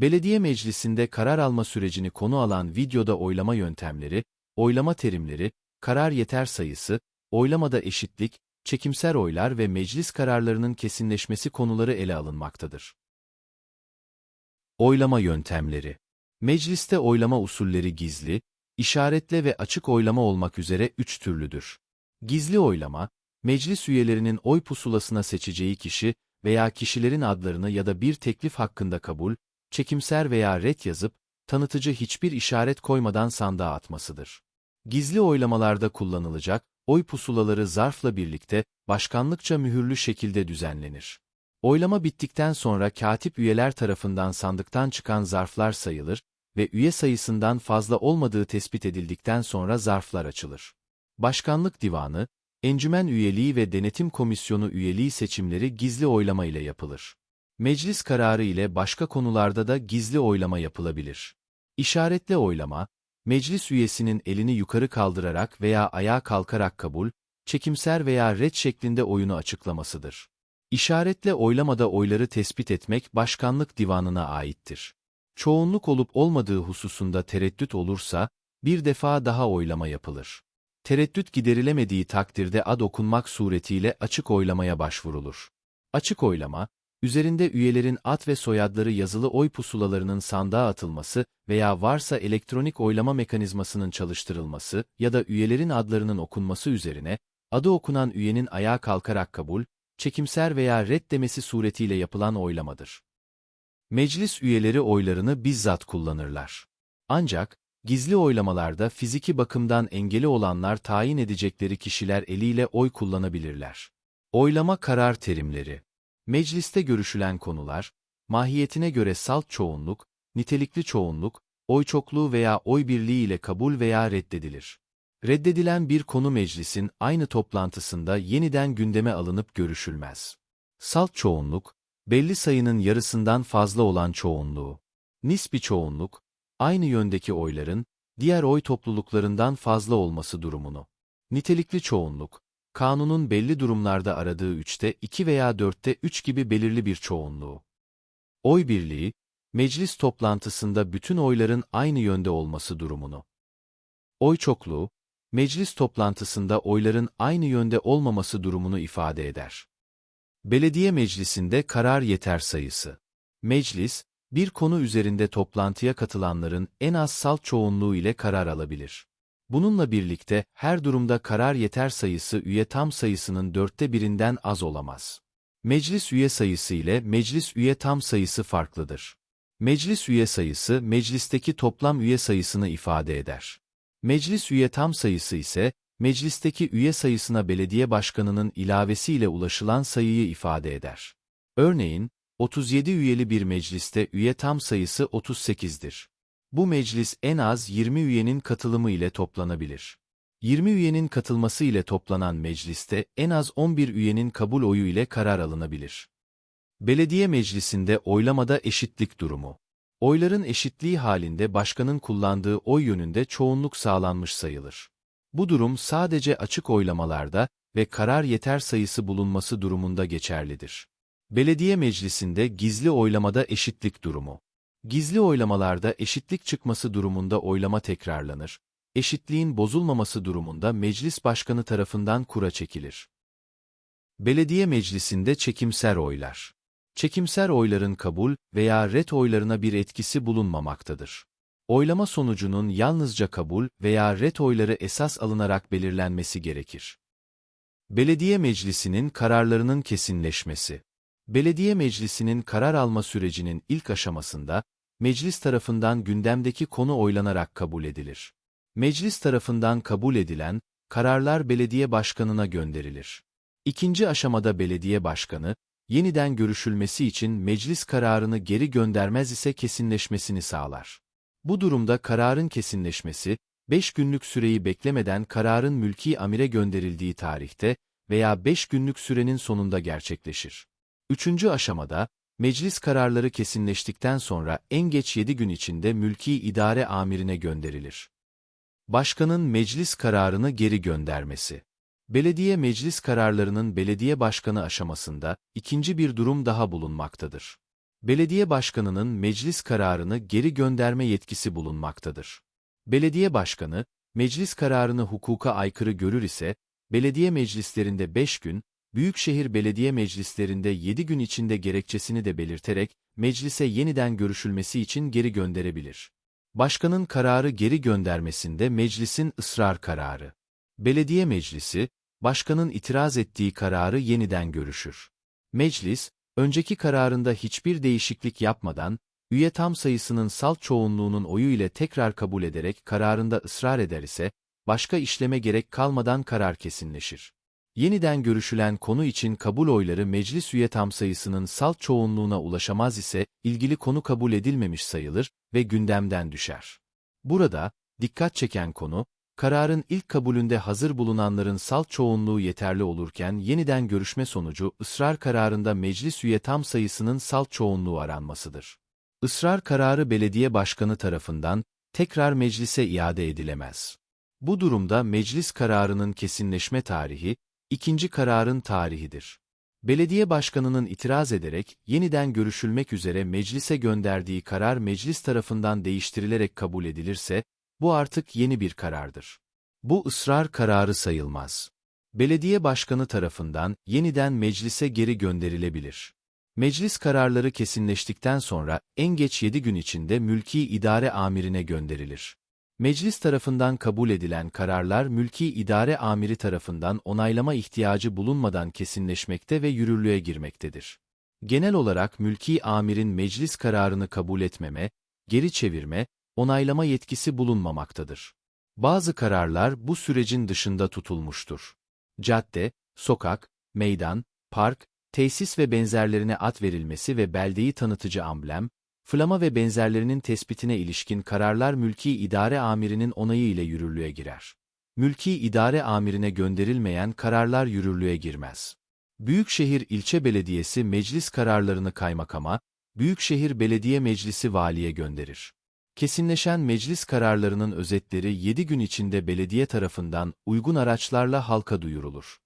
Belediye meclisinde karar alma sürecini konu alan videoda oylama yöntemleri, oylama terimleri, karar yeter sayısı, oylamada eşitlik, çekimser oylar ve meclis kararlarının kesinleşmesi konuları ele alınmaktadır. Oylama yöntemleri Mecliste oylama usulleri gizli, işaretle ve açık oylama olmak üzere üç türlüdür. Gizli oylama, meclis üyelerinin oy pusulasına seçeceği kişi veya kişilerin adlarını ya da bir teklif hakkında kabul, çekimser veya ret yazıp, tanıtıcı hiçbir işaret koymadan sandığa atmasıdır. Gizli oylamalarda kullanılacak, oy pusulaları zarfla birlikte, başkanlıkça mühürlü şekilde düzenlenir. Oylama bittikten sonra katip üyeler tarafından sandıktan çıkan zarflar sayılır ve üye sayısından fazla olmadığı tespit edildikten sonra zarflar açılır. Başkanlık Divanı, Encümen üyeliği ve denetim komisyonu üyeliği seçimleri gizli oylama ile yapılır. Meclis kararı ile başka konularda da gizli oylama yapılabilir. İşaretli oylama, meclis üyesinin elini yukarı kaldırarak veya ayağa kalkarak kabul, çekimser veya red şeklinde oyunu açıklamasıdır. İşaretle oylamada oyları tespit etmek başkanlık divanına aittir. Çoğunluk olup olmadığı hususunda tereddüt olursa, bir defa daha oylama yapılır. Tereddüt giderilemediği takdirde ad okunmak suretiyle açık oylamaya başvurulur. Açık oylama, üzerinde üyelerin ad ve soyadları yazılı oy pusulalarının sandığa atılması veya varsa elektronik oylama mekanizmasının çalıştırılması ya da üyelerin adlarının okunması üzerine, adı okunan üyenin ayağa kalkarak kabul, çekimser veya red demesi suretiyle yapılan oylamadır. Meclis üyeleri oylarını bizzat kullanırlar. Ancak, gizli oylamalarda fiziki bakımdan engeli olanlar tayin edecekleri kişiler eliyle oy kullanabilirler. Oylama karar terimleri Mecliste görüşülen konular, mahiyetine göre salt çoğunluk, nitelikli çoğunluk, oy çokluğu veya oy birliği ile kabul veya reddedilir. Reddedilen bir konu meclisin aynı toplantısında yeniden gündeme alınıp görüşülmez. Salt çoğunluk, belli sayının yarısından fazla olan çoğunluğu. Nispi çoğunluk, aynı yöndeki oyların, diğer oy topluluklarından fazla olması durumunu. Nitelikli çoğunluk, kanunun belli durumlarda aradığı üçte iki veya dörtte üç gibi belirli bir çoğunluğu. Oy birliği, meclis toplantısında bütün oyların aynı yönde olması durumunu. Oy çokluğu, meclis toplantısında oyların aynı yönde olmaması durumunu ifade eder. Belediye meclisinde karar yeter sayısı. Meclis, bir konu üzerinde toplantıya katılanların en az salt çoğunluğu ile karar alabilir. Bununla birlikte her durumda karar yeter sayısı üye tam sayısının dörtte birinden az olamaz. Meclis üye sayısı ile meclis üye tam sayısı farklıdır. Meclis üye sayısı meclisteki toplam üye sayısını ifade eder. Meclis üye tam sayısı ise, meclisteki üye sayısına belediye başkanının ilavesiyle ulaşılan sayıyı ifade eder. Örneğin, 37 üyeli bir mecliste üye tam sayısı 38'dir. Bu meclis en az 20 üyenin katılımı ile toplanabilir. 20 üyenin katılması ile toplanan mecliste en az 11 üyenin kabul oyu ile karar alınabilir. Belediye meclisinde oylamada eşitlik durumu. Oyların eşitliği halinde başkanın kullandığı oy yönünde çoğunluk sağlanmış sayılır. Bu durum sadece açık oylamalarda ve karar yeter sayısı bulunması durumunda geçerlidir. Belediye meclisinde gizli oylamada eşitlik durumu. Gizli oylamalarda eşitlik çıkması durumunda oylama tekrarlanır. Eşitliğin bozulmaması durumunda meclis başkanı tarafından kura çekilir. Belediye meclisinde çekimser oylar. Çekimser oyların kabul veya ret oylarına bir etkisi bulunmamaktadır. Oylama sonucunun yalnızca kabul veya ret oyları esas alınarak belirlenmesi gerekir. Belediye meclisinin kararlarının kesinleşmesi Belediye meclisinin karar alma sürecinin ilk aşamasında, meclis tarafından gündemdeki konu oylanarak kabul edilir. Meclis tarafından kabul edilen, kararlar belediye başkanına gönderilir. İkinci aşamada belediye başkanı, yeniden görüşülmesi için meclis kararını geri göndermez ise kesinleşmesini sağlar. Bu durumda kararın kesinleşmesi, 5 günlük süreyi beklemeden kararın mülki amire gönderildiği tarihte veya 5 günlük sürenin sonunda gerçekleşir. Üçüncü aşamada, meclis kararları kesinleştikten sonra en geç 7 gün içinde mülki idare amirine gönderilir. Başkanın meclis kararını geri göndermesi. Belediye meclis kararlarının belediye başkanı aşamasında ikinci bir durum daha bulunmaktadır. Belediye başkanının meclis kararını geri gönderme yetkisi bulunmaktadır. Belediye başkanı, meclis kararını hukuka aykırı görür ise, belediye meclislerinde 5 gün, büyükşehir belediye meclislerinde 7 gün içinde gerekçesini de belirterek, meclise yeniden görüşülmesi için geri gönderebilir. Başkanın kararı geri göndermesinde meclisin ısrar kararı. Belediye meclisi, başkanın itiraz ettiği kararı yeniden görüşür. Meclis, önceki kararında hiçbir değişiklik yapmadan, üye tam sayısının salt çoğunluğunun oyu ile tekrar kabul ederek kararında ısrar eder ise, başka işleme gerek kalmadan karar kesinleşir. Yeniden görüşülen konu için kabul oyları meclis üye tam sayısının salt çoğunluğuna ulaşamaz ise, ilgili konu kabul edilmemiş sayılır ve gündemden düşer. Burada, dikkat çeken konu, kararın ilk kabulünde hazır bulunanların salt çoğunluğu yeterli olurken yeniden görüşme sonucu ısrar kararında meclis üye tam sayısının salt çoğunluğu aranmasıdır. Israr kararı belediye başkanı tarafından tekrar meclise iade edilemez. Bu durumda meclis kararının kesinleşme tarihi, ikinci kararın tarihidir. Belediye başkanının itiraz ederek yeniden görüşülmek üzere meclise gönderdiği karar meclis tarafından değiştirilerek kabul edilirse, bu artık yeni bir karardır. Bu ısrar kararı sayılmaz. Belediye başkanı tarafından yeniden meclise geri gönderilebilir. Meclis kararları kesinleştikten sonra en geç 7 gün içinde mülki idare amirine gönderilir. Meclis tarafından kabul edilen kararlar mülki idare amiri tarafından onaylama ihtiyacı bulunmadan kesinleşmekte ve yürürlüğe girmektedir. Genel olarak mülki amirin meclis kararını kabul etmeme, geri çevirme, onaylama yetkisi bulunmamaktadır. Bazı kararlar bu sürecin dışında tutulmuştur. Cadde, sokak, meydan, park, tesis ve benzerlerine ad verilmesi ve beldeyi tanıtıcı amblem, flama ve benzerlerinin tespitine ilişkin kararlar mülki idare amirinin onayı ile yürürlüğe girer. Mülki idare amirine gönderilmeyen kararlar yürürlüğe girmez. Büyükşehir İlçe Belediyesi meclis kararlarını kaymakama, Büyükşehir Belediye Meclisi valiye gönderir. Kesinleşen meclis kararlarının özetleri 7 gün içinde belediye tarafından uygun araçlarla halka duyurulur.